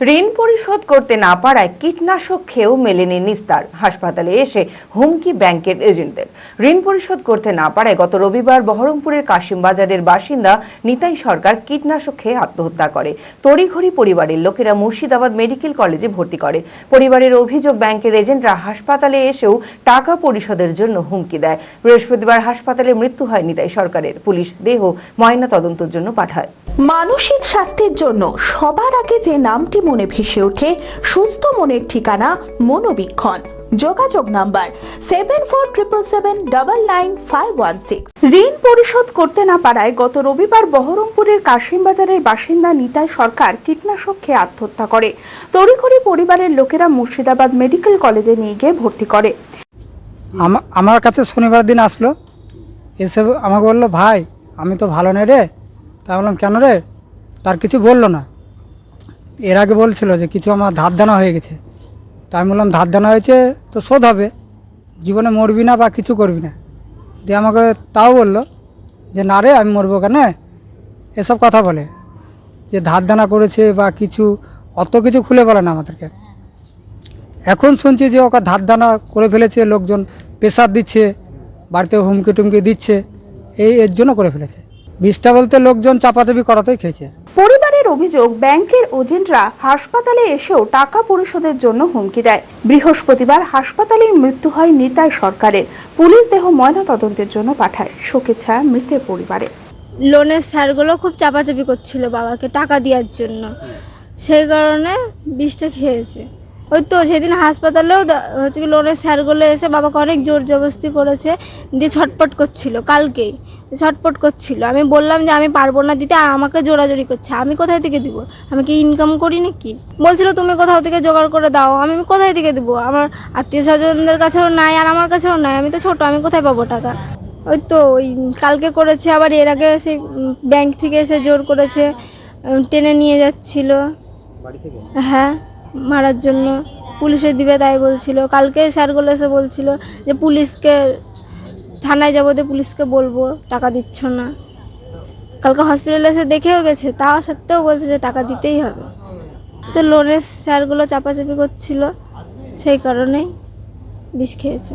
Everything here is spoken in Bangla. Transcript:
ঋণ পরিশোধ করতে না পারায় কীটনাশক খেয়েও মেলেনি নিস্তার। হাসপাতালে এসে হুমকি ব্যাংকের এজেন্টদের। ঋণ পরিশোধ করতে না পারায় গত রবিবার বহরমপুরের কাশিমবাজারের বাসিন্দা নিতাই সরকার কীটনাশক খেয়ে আত্মহত্যা করে। তড়িঘড়ি পরিবারের লোকেরা মুর্শিদাবাদ মেডিকেল কলেজে ভর্তি করে। পরিবারের অভিযোগ, ব্যাংকের এজেন্টরা হাসপাতালে এসেও টাকা পরিশোধের জন্য হুমকি দেয়। বৃহস্পতিবার হাসপাতালে মৃত্যু হয় নিতাই সরকারের। পুলিশ দেহ ময়না তদন্তের জন্য পাঠায়। মানসিক স্বাস্থ্যের জন্য সবার আগে যে নামটি মনে ভেসে ওঠে সুস্থ মনের ঠিকানা মনোবীক্ষণ। যোগাযোগ number seven four triple seven double nine five one six ঋণ পরিশোধ করতে না পারায় গত রবিবার বহরমপুরের কাশিমবাজারের বাসিন্দা নিতাই সরকার কীটনাশক খেয়ে আত্মহত্যা করে। তড়িঘড়ি পরিবারের লোকেরা মুর্শিদাবাদ মেডিকেল কলেজে নিয়ে গিয়ে ভর্তি করে। আমা- আমার কাছে শনিবার দিন আসলো। এসে আমাকে বলল ভাই আমি তো ভালো নেই রে। তা বললাম, কেন রে? তার কিছু বলল না। এর আগে বলছিল যে, কিছু আমার ধার দানা হয়ে গেছে। তা আমি বললাম, ধার দানা হয়েছে তো শোধ হবে। জীবনে মরবি না বা কিছু করবি না। দিয়ে আমাকে তাও বলল যে, না রে, আমি মরবো কেন? এসব কথা বলে। যে, ধার দানা করেছে বা কিছু, অত কিছু খুলে বলে না আমাদেরকে। এখন শুনছি যে, ওকে ধার দানা করে ফেলেছে, লোকজন প্রেশার দিচ্ছে, বাড়িতে হুমকি টুমকি দিচ্ছে, এই এর জন্য করে ফেলেছে। বিষটা বলতে লোকজন চাপাচাপি করাতেই খেয়েছে। পরিবারের অভিযোগ ব্যাংকের এজেন্টরা হাসপাতালে এসেও টাকা পরিশোধের জন্য হুমকি দেয়। বৃহস্পতিবার হাসপাতালে মৃত্যু হয় নিতাই সরকারের। পুলিশ দেহ ময়না তদন্তের জন্য পাঠায়। শোকের ছায়া মৃতের পরিবারে। লোনের স্যারগুলো খুব চাপাচাপি করছিল বাবাকে টাকা দেওয়ার জন্য। সেই কারণে বিষটা খেয়েছে। ওই তো সেদিন হাসপাতালেও হচ্ছে কি লোনের স্যারগুলো এসে বাবাকে অনেক জোর জবরদস্তি করেছে দিয়ে ছটপট করছিল কালকেই ছটপট করছিল। আমি বললাম যে আমি পারব না দিতে আর আমাকে জোরাজোরি করছে। আমি কোথায় থেকে দিব? আমি কি ইনকাম করি নাকি? বলছিল তুমি কোথাও থেকে জোগাড় করে দাও। আমি কোথায় থেকে দিব? আমার আত্মীয় স্বজনদের কাছেও নাই আর আমার কাছেও নাই। আমি তো ছোট আমি কোথায় পাবো টাকা? ওই তো ওই কালকে করেছে আবার এর আগে সেই ব্যাংক থেকে এসে জোর করেছে টেনে নিয়ে যাচ্ছিল। হ্যাঁ। মারার জন্য পুলিশে দিবে তাই বলছিল। কালকে স্যারগুলো এসে বলছিল যে, পুলিশকে, থানায় যাব দিয়ে পুলিশকে বলব, টাকা দিচ্ছ না। কালকে হসপিটালে এসে দেখেও গেছে, তাও সত্ত্বেও বলছে যে, টাকা দিতেই হবে। তো লোনের স্যারগুলো চাপাচাপি করছিল, সেই কারণেই বিষ খেয়েছে।